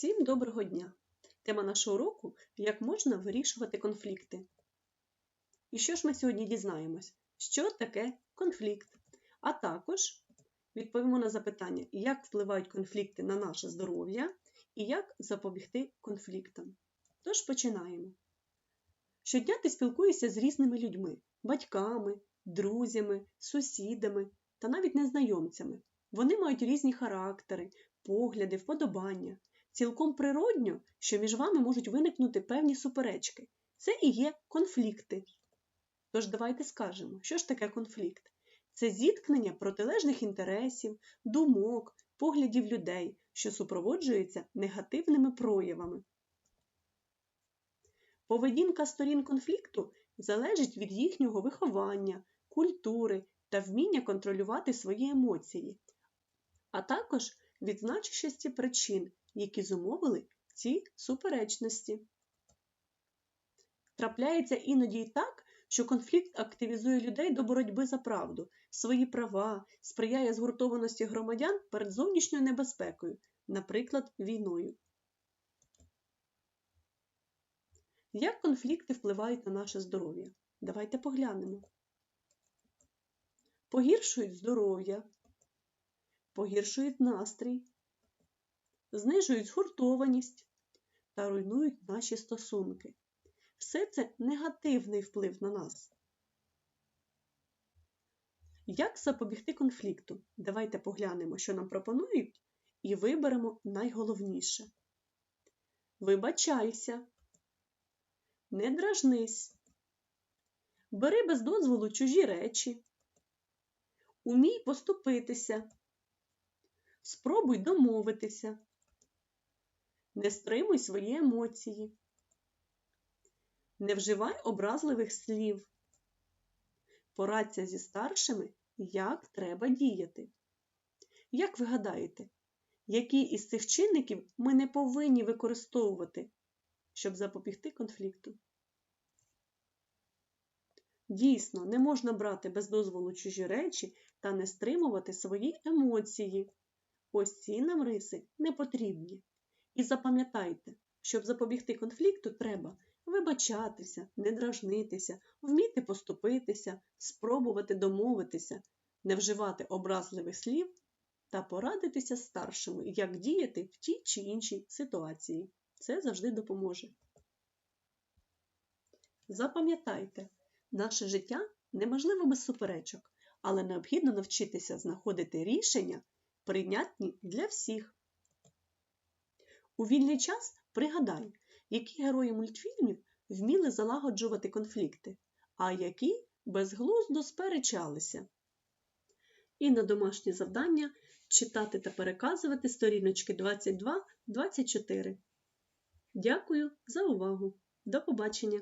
Всім доброго дня! Тема нашого уроку як можна вирішувати конфлікти. І що ж ми сьогодні дізнаємось? Що таке конфлікт? А також відповімо на запитання, як впливають конфлікти на наше здоров'я і як запобігти конфліктам. Тож починаємо. Щодня ти спілкуєшся з різними людьми батьками, друзями, сусідами та навіть незнайомцями. Вони мають різні характери, погляди, вподобання. Цілком природньо, що між вами можуть виникнути певні суперечки. Це і є конфлікти. Тож давайте скажемо, що ж таке конфлікт? Це зіткнення протилежних інтересів, думок, поглядів людей, що супроводжується негативними проявами. Поведінка сторін конфлікту залежить від їхнього виховання, культури та вміння контролювати свої емоції, а також від значущості причин, які зумовили ці суперечності. Трапляється іноді і так, що конфлікт активізує людей до боротьби за правду, свої права, сприяє згуртованості громадян перед зовнішньою небезпекою, наприклад, війною. Як конфлікти впливають на наше здоров'я? Давайте поглянемо. Погіршують здоров'я, погіршують настрій, знижують згуртованість та руйнують наші стосунки. Все це негативний вплив на нас. Як запобігти конфлікту? Давайте поглянемо, що нам пропонують, і виберемо найголовніше. Вибачайся, не дражнись, бери без дозволу чужі речі, умій поступитися, спробуй домовитися, не стримуй свої емоції, не вживай образливих слів, порадься зі старшими, як треба діяти. Як ви гадаєте, які із цих чинників ми не повинні використовувати, щоб запобігти конфлікту? Дійсно, не можна брати без дозволу чужі речі та не стримувати свої емоції. Ось ці нам риси не потрібні. І запам'ятайте, щоб запобігти конфлікту, треба вибачатися, не дражнитися, вміти поступитися, спробувати домовитися, не вживати образливих слів та порадитися з старшими, як діяти в тій чи іншій ситуації. Це завжди допоможе. Запам'ятайте, наше життя неможливо без суперечок, але необхідно навчитися знаходити рішення, прийнятні для всіх. У вільний час пригадай, які герої мультфільмів вміли залагоджувати конфлікти, а які безглуздо сперечалися. І на домашнє завдання читати та переказувати сторіночки 22-24. Дякую за увагу! До побачення!